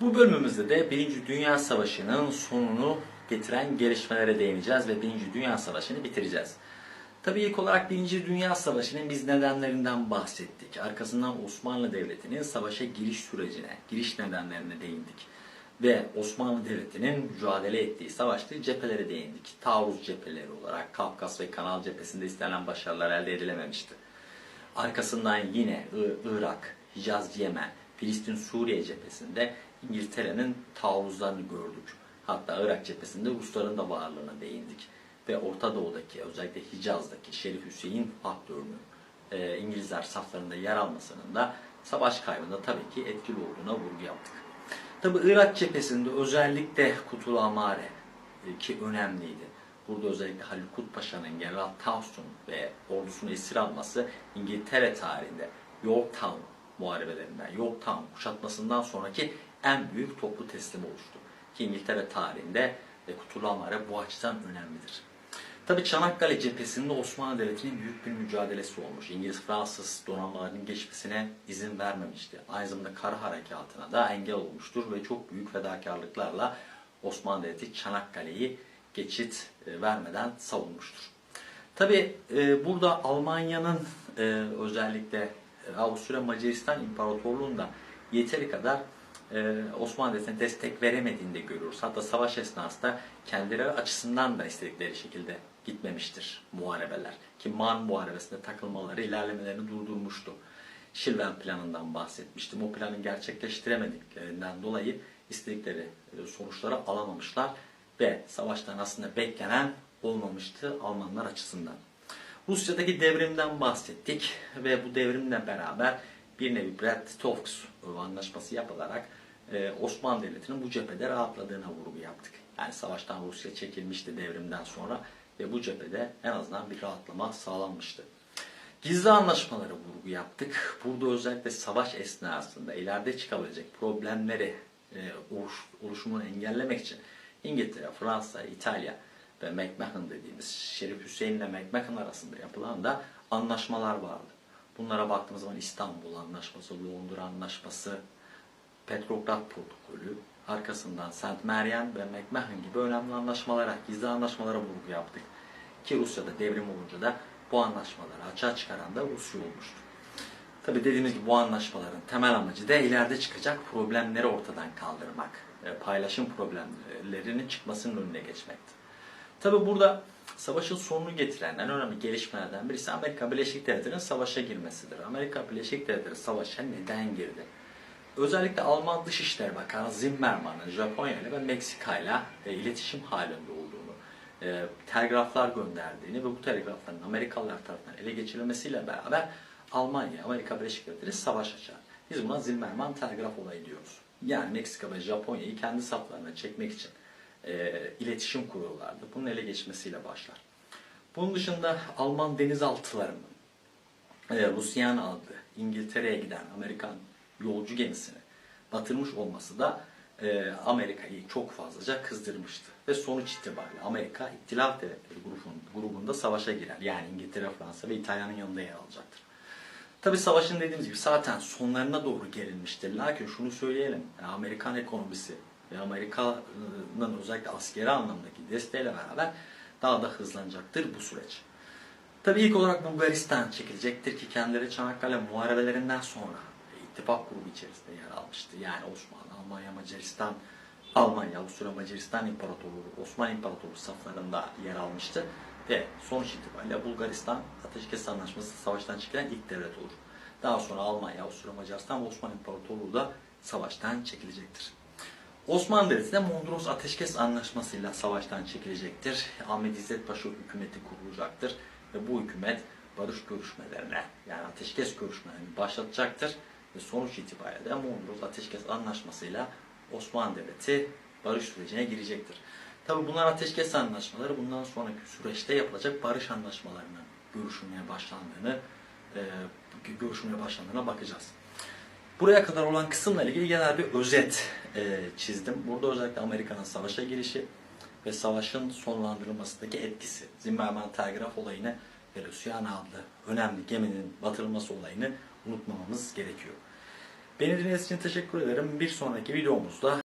Bu bölümümüzde de Birinci Dünya Savaşı'nın sonunu getiren gelişmelere değineceğiz ve Birinci Dünya Savaşı'nı bitireceğiz. Tabii ilk olarak Birinci Dünya Savaşı'nın biz nedenlerinden bahsettik. Arkasından Osmanlı Devleti'nin savaşa giriş sürecine, giriş nedenlerine değindik. Ve Osmanlı Devleti'nin mücadele ettiği, savaştığı cephelere değindik. Taarruz cepheleri olarak Kafkas ve Kanal cephesinde istenen başarılar elde edilememişti. Arkasından yine Irak, Hicaz, Yemen, Filistin, Suriye cephesinde İngiltere'nin taarruzlarını gördük. Hatta Irak cephesinde Rusların da varlığına değindik. Ve Orta Doğu'daki özellikle Hicaz'daki Şerif Hüseyin faktörünün e, İngilizler saflarında yer almasının da savaş kaybında tabii ki etkili olduğuna vurgu yaptık. Tabii Irak cephesinde özellikle Kutul Amare e, ki önemliydi. Burada özellikle Halil Kut Paşa'nın General Towson ve ordusunu esir alması İngiltere tarihinde Yorktown muharebelerinden, Yorktown kuşatmasından sonraki en büyük toplu teslim oluştu. Ki İngiltere tarihinde e, Kutul Amare bu açıdan önemlidir. Tabi Çanakkale cephesinde Osmanlı Devleti'nin büyük bir mücadelesi olmuş. İngiliz-Fransız donanmalarının geçmesine izin vermemişti. Aynı zamanda kara harekatına da engel olmuştur ve çok büyük fedakarlıklarla Osmanlı Devleti Çanakkale'yi geçit e, vermeden savunmuştur. Tabi burada Almanya'nın e, özellikle Avusturya Macaristan İmparatorluğu'nda yeteri kadar e, Osmanlı Devleti'ne destek veremediğini de görüyoruz. Hatta savaş esnasında kendileri açısından da istedikleri şekilde gitmemiştir muharebeler. Ki Man muharebesinde takılmaları ilerlemelerini durdurmuştu. Şilven planından bahsetmiştim. O planı gerçekleştiremediklerinden dolayı istedikleri e, sonuçları alamamışlar ve savaştan aslında beklenen olmamıştı Almanlar açısından. Rusya'daki devrimden bahsettik ve bu devrimle beraber bir nevi Brest-Litovsk anlaşması yapılarak e, Osmanlı Devleti'nin bu cephede rahatladığına vurgu yaptık. Yani savaştan Rusya çekilmişti devrimden sonra ve bu cephede en azından bir rahatlama sağlanmıştı. Gizli anlaşmalara vurgu yaptık. Burada özellikle savaş esnasında ileride çıkabilecek problemleri e, oluş, oluşumunu engellemek için İngiltere, Fransa, İtalya ve McMahon dediğimiz Şerif Hüseyin ile McMahon arasında yapılan da anlaşmalar vardı. Bunlara baktığımız zaman İstanbul Anlaşması, Londra Anlaşması, Petrograd Protokolü, arkasından St. Marian ve McMahon gibi önemli anlaşmalara, gizli anlaşmalara vurgu yaptık. Ki Rusya'da devrim olunca da bu anlaşmaları açığa çıkaran da Rusya olmuştu. Tabi dediğimiz gibi bu anlaşmaların temel amacı da ileride çıkacak problemleri ortadan kaldırmak, paylaşım problemlerinin çıkmasının önüne geçmekti. Tabi burada savaşın sonunu getiren en önemli gelişmelerden birisi Amerika Birleşik Devletleri'nin savaşa girmesidir. Amerika Birleşik Devletleri savaşa neden girdi? Özellikle Alman Dışişleri Bakanı Zimmermann'ın Japonya ile ve Meksika ile e, iletişim halinde olduğunu, e, telgraflar gönderdiğini ve bu telgrafların Amerikalılar tarafından ele geçirilmesiyle beraber Almanya, Amerika Birleşik Devletleri savaş açar. Biz buna Zimmermann telgraf olayı diyoruz. Yani Meksika ve Japonya'yı kendi saflarına çekmek için e, iletişim kuruyorlardı. Bunun ele geçmesiyle başlar. Bunun dışında Alman denizaltılarının e, Rusyan adlı İngiltere'ye giden Amerikan yolcu gemisini batırmış olması da e, Amerika'yı çok fazlaca kızdırmıştı. Ve sonuç itibariyle Amerika İttilaf Devletleri grubun, grubunda savaşa girer. Yani İngiltere, Fransa ve İtalya'nın yanında yer alacaktır. Tabi savaşın dediğimiz gibi zaten sonlarına doğru gelinmiştir. Lakin şunu söyleyelim. Amerikan ekonomisi ve Amerika'nın özellikle askeri anlamdaki desteğiyle beraber daha da hızlanacaktır bu süreç. Tabii ilk olarak Bulgaristan çekilecektir ki kendileri Çanakkale muharebelerinden sonra ittifak grubu içerisinde yer almıştı. Yani Osmanlı, Almanya, Macaristan, Almanya, Avusturya, Macaristan İmparatorluğu, Osmanlı İmparatorluğu saflarında yer almıştı. Ve sonuç itibariyle Bulgaristan Ateşkes Anlaşması savaştan çekilen ilk devlet olur. Daha sonra Almanya, Avusturya, Macaristan ve Osmanlı İmparatorluğu da savaştan çekilecektir. Osmanlı Devleti de Mondros Ateşkes Anlaşması ile savaştan çekilecektir. Ahmet İzzet Paşa hükümeti kurulacaktır. Ve bu hükümet barış görüşmelerine yani ateşkes görüşmelerini başlatacaktır. Ve sonuç itibariyle de Mondros Ateşkes Anlaşması ile Osmanlı Devleti barış sürecine girecektir. Tabi bunlar ateşkes anlaşmaları bundan sonraki süreçte yapılacak barış anlaşmalarının görüşülmeye başlandığını e, görüşülmeye başlandığına bakacağız. Buraya kadar olan kısımla ilgili genel bir özet e, çizdim. Burada özellikle Amerika'nın savaşa girişi ve savaşın sonlandırılmasındaki etkisi. Zimmerman telgraf olayını ve Luciana adlı önemli geminin batırılması olayını unutmamamız gerekiyor. Beni dinlediğiniz için teşekkür ederim. Bir sonraki videomuzda